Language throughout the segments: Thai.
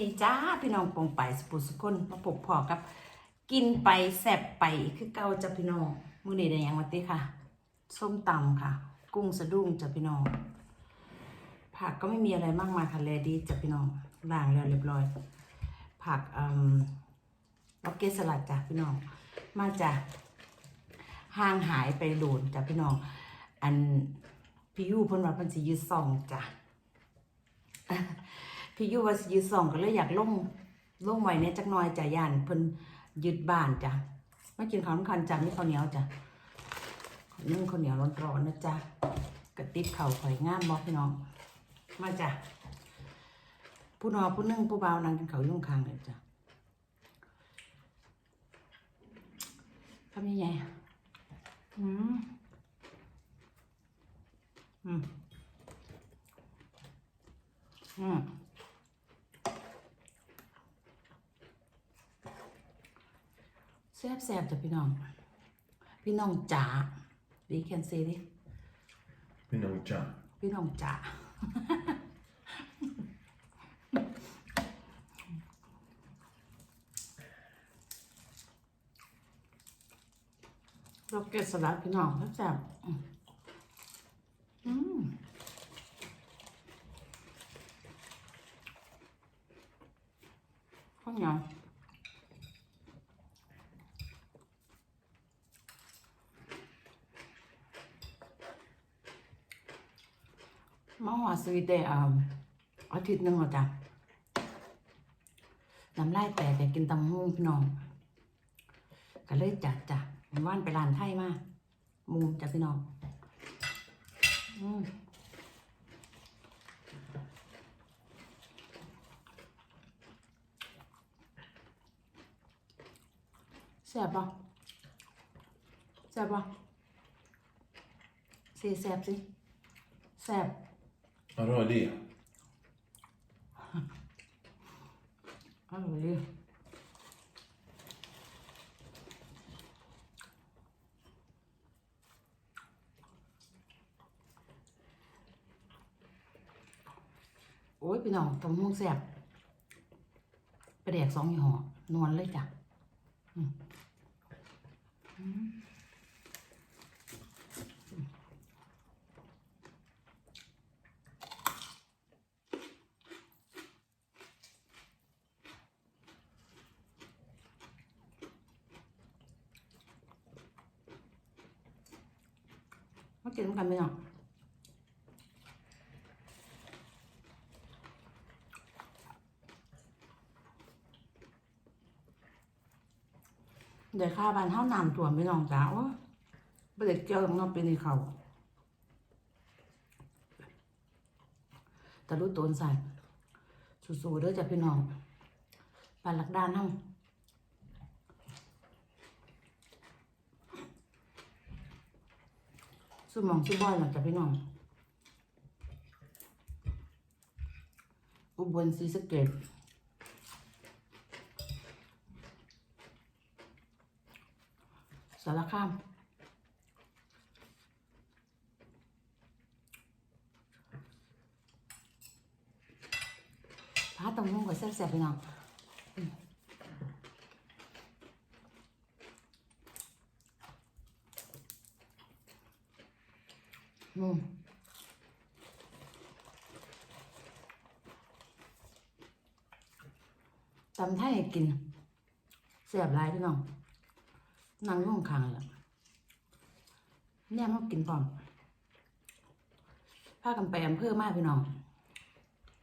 ดีจ้าพี่น้องปองไปสปุสุคนมาพบพอกับ กินไปแสบไปคือเก่าจ้ะพี่น้องมื้อนี้ได้ยังมาติค่ะ ส้มตำค่ะ กุ้งสะดุ้งจ้ะพี่น้องผักก็ไม่มีอะไรมากมายค่ะแลดีจ้ะพี่น้องล้างแล้วเรียบร้อย ผักอืมล็อกเก็ตสลัดจ้ะพี่น้อง มาจาห่างหายไปโดนจ้ะพี่น้อง อันพี่ยูเพิ่นว่าเพิ่นสิยึดซองจ้ะ พี่ยูว่าสิยึดซองก็เลยอยากลงลงไว้เนี่ยจักหน่อยจ้ะย่านเพิ่นยึดบ้านจ้ะมากินข้าวน้ำคันจ้ะมีข้าวเหนียวจ้ะนึ่งข้าวเหนียวร้อนๆนะจ๊ะกระติบเข่าข่อยงามบ่พี่น้อง มาจ้ะผู้นอผู้นึ่งผู้เบานั่งกินข้าวยุ่งคางเลยจ้ะทำยังไงอืมอืม แซ่บแซ่บๆจ้ะพี่น้อง พี่น้องจ๋าดีแคนเซดิพี่น้องจ๋าพี่น้องจ๋าเราเก็บสลัดพี่น้องแซ่บๆอืมอืมข้าวเหนียว มาหัวสวีเดนอ่าอาทิตย์หนึงแล้วจ้ะน้ำลายแตกแต่กินตำหุ้งพี่น้องก็เลยจัดจ้ะว่านไปร้านไทยมามูจ้ะพี่น้องอืมแซ่บปะแซ่บปะสิแซ่บสิแซ่บ อร่อยดีอร่อยดีโอ้ยพี่น้องตำมุงแซ่บไปแดกสองยี่ห้อนวลเลยจ้ะ อืม มมากินกันไหมเนาะเดี๋ยวข้าบ้านเท่าน้ำท่วมพี่น้องจ้าว่าประเด็กเกี่ยวกับน้องเป็นในเขาแต่รู้ตัวใส่สู้ๆเด้อจ้ะพี่น้องปาหลักด้านทั้งส มองชื่อบ่อยหลังจ้ะพี่น้องอุบลศรีสะเกษสารคามพาตรงนู้นก็แซ่บๆไปหน่อย อืมตำไทยให้กินแซ่บลายพี่น้องนั่งร่วงคางเลยเนี่ยมากินพร้อมพากันไปอำเภอมาพี่น้อง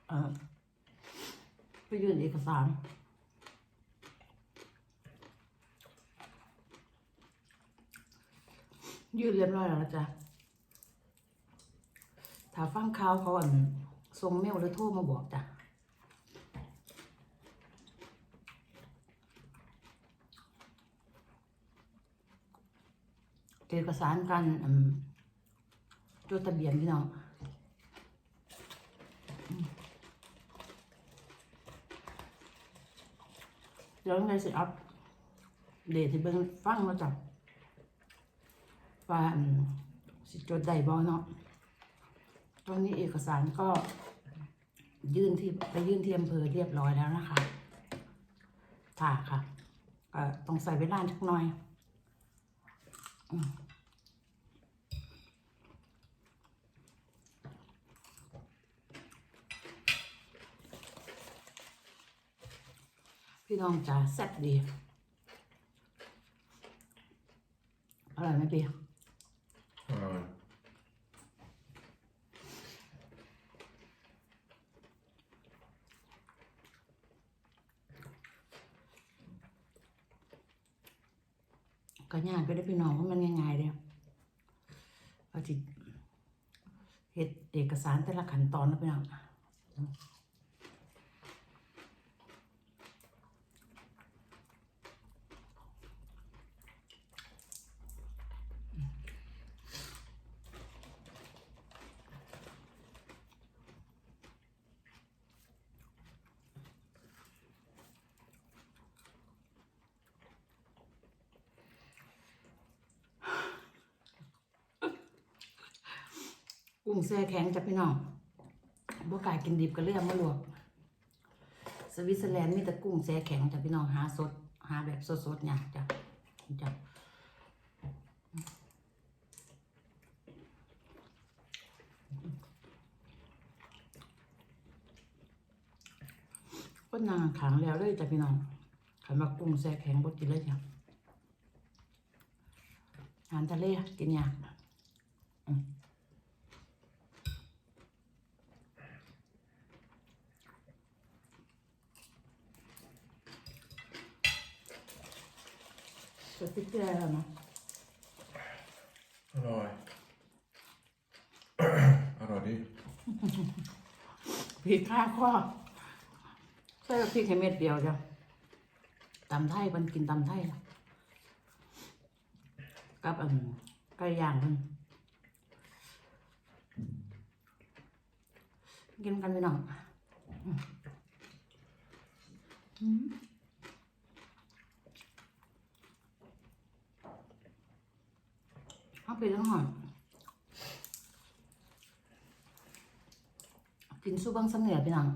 เออไปยื่นเอกสารยื่นเรียบร้อยแล้วนะจ๊ะ ถ้าฟังข่าวเขาอันส่งเมลหรือโทรมาบอกจ้ะเอกสารการจดทะเบียนพี่น้องเดี๋ยวไงสิอัพเดทที่เบิ่งฟังแล้วจ้ะว่าสิจดได้บ่เนาะ ตอนนี้เอกสารก็ยื่นที่ไปยื่นที่อำเภอเรียบร้อยแล้วนะคะค่ะค่ะก็ต้องใส่เวลาสักหน่อยพี่น้องจ๋าแซ่บดีอร่อยไหมพี่ ก็ยากไปได้พี่น้องว่ามันง่ายๆเดียวเอาจิเห็ดเอกสารแต่ละขั้นตอนนะพี่น้อง กุ้งแช่แข็งจ้ะพี่น้องบ่กล้ากินดิบก็เลือกมาลวกสวิตเซอร์แลนด์มีแต่กุ้งแช่แข็งจ้ะพี่น้องหาสด หาแบบสดๆเนี่ยจ้ะจ้ะก็นางขังแล้วเลยจ้ะพี่น้องขันมากุ้งแช่แข็งบ่กินเลยจ้ะอาหารทะเลกินยากอืม สติ๊กเกอร์แล้วเนาะ alright. Alrighty. พริกข้าวข้อใส่พริกแค่เม็ดเดียวจ้ะตำไทยมันกินตำไทยนะกับอันไก่ย่างมันกินกันไปหน่อยอืม อืมเอาไปทั้งหอดกินสู้บังสำเหนือพี่น้อง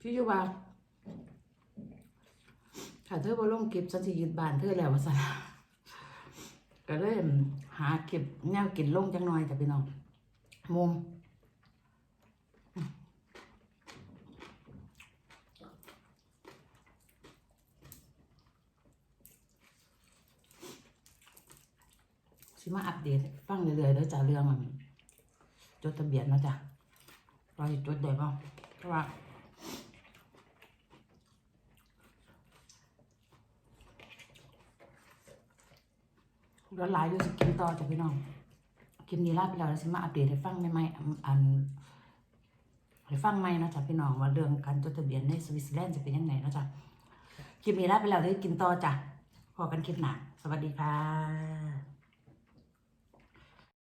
พี่ยู่ว่าถ้าเธอบ่ลงเก็บฉันสิยึดบ้านเธอแล้วว่าซั่นก็เลยหาเก็บแนวกินลงจังหน่อยจ้ะพี่น้องมุม สิมาอัปเดตฟังเรื่อยๆเด้อจ้ะเรื่องมันจดทะเบียนนะจ้ะรอสิจดได้บ่เพราะว่าร้อนหลายอยู่สิกินต่อจ้ะพี่น้องคลิปนี้ลาไปแล้วแล้วสิมาอัปเดตให้ฟังใหม่ๆอันอันให้ฟังใหม่นะจ้ะพี่น้องว่าเรื่องการจดทะเบียนในสวิตเซอร์แลนด์จะเป็นยังไงนะจ้ะคลิปนี้ลาไปแล้วได้กินต่อจ้ะพอกันคลิปหน้าสวัสดีค่ะ